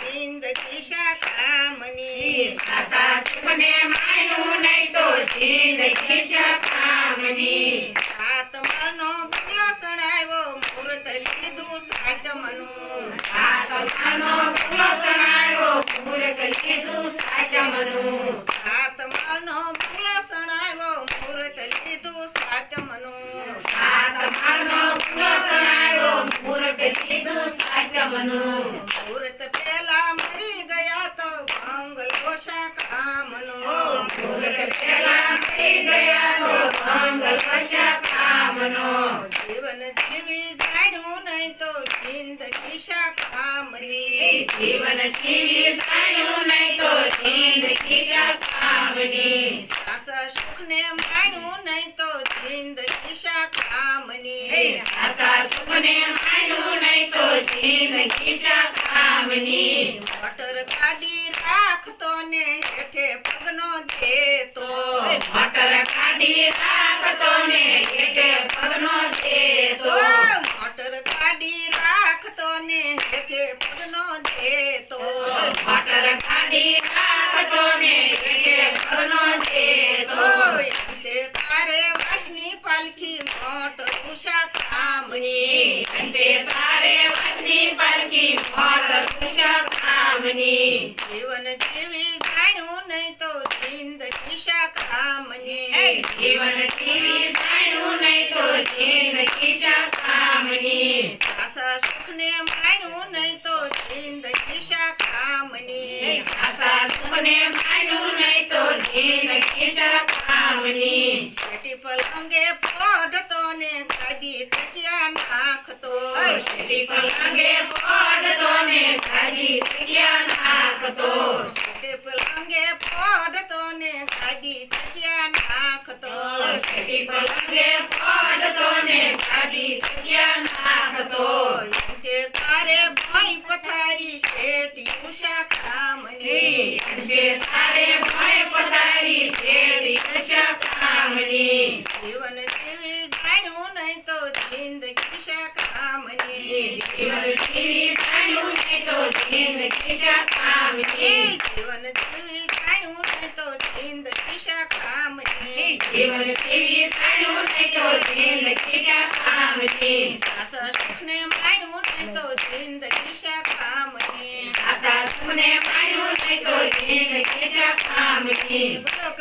નહીં તો જિંદગી શાકામની સાસા સુખને માન્યું નહીં તો જિંદગી શકામની આત્માનો બગલો સણાવ્યો મૂર્ત લીધું સાગમનું આત્માનો બગલો સણાયો મૂર્ખ લીધું સાચમનું આત્માનો બગલો સણાવ્યો મૂર્ત લીધું સાગમનું આત્માનો બગલો સણાયો મૂર્ખ લીધું સાચમનું મરી ગયા તો મંગલ શકામનો જીવન જીવી જાણ્યું નહીં તો જિંદગી શાકામની જીવન જીવી જાણ્યું નહીં તો જિંદગી શકામની સાસા સુખને માણ્યું નહીં તો જિંદગી સાસા સુખને માણ્યું નહીં તો જિંદગી શકામની મોટર કાઢી રાખતો ને હેઠે પગનો દેતો મટર કાઢી રાખતો ને એટલે પગનો દેતો. મટર કાઢી રાખતો ને હેઠે પગનો દેતો. મટર કાઢી રાખતો ને એટલે પગનો દેતો. તે તારે વાસની પાલખી મોટ ઉષા કામની અંતે તારે વાસની પાલખી કામની જીવન જીવી જાણ્યું નહીં તો જિંદગી શાકામની જીવન જીવી જાણ્યું નહીં તો જિંદગી શકામની સાસા સુખને માણ્યું નહીં તો જિંદગી શાકામની સાસા સુખને માન્યું નહીં તો જિંદગી શકામની શેટી પલંગે પડતો ને ગાદી તકિયા નાખતો શેરી પલંગે પડતો ને ખાલી જગ્યા નાખતો શેટી પલંગે પડતો ને ગાદી તકિયા નાખતો શેરી પલંગે પડતો ને ખાલી જગ્યા નાખતો તે તારે ભાઈ પથારી શેટી ઉષા કામની અંતે તારે ભય પધારી શેરી શકામની જીવન જીવી જાણ્યું નહીં તો જિંદગી શાકામની જીવન જીવી જાણ્યું નહીં તો જિંદગી શકામની જીવન જીવી જાણ્યું નહીં તો જિંદગી શાકામની જીવન જીવી જાણ્યું નહીં તો જિંદગી શકામની સાસા સુખને માણ્યું નહીં તો જિંદગી શાકામની સાસા સુને માન્યું નહીં તો જિંદગી શકામની બોલો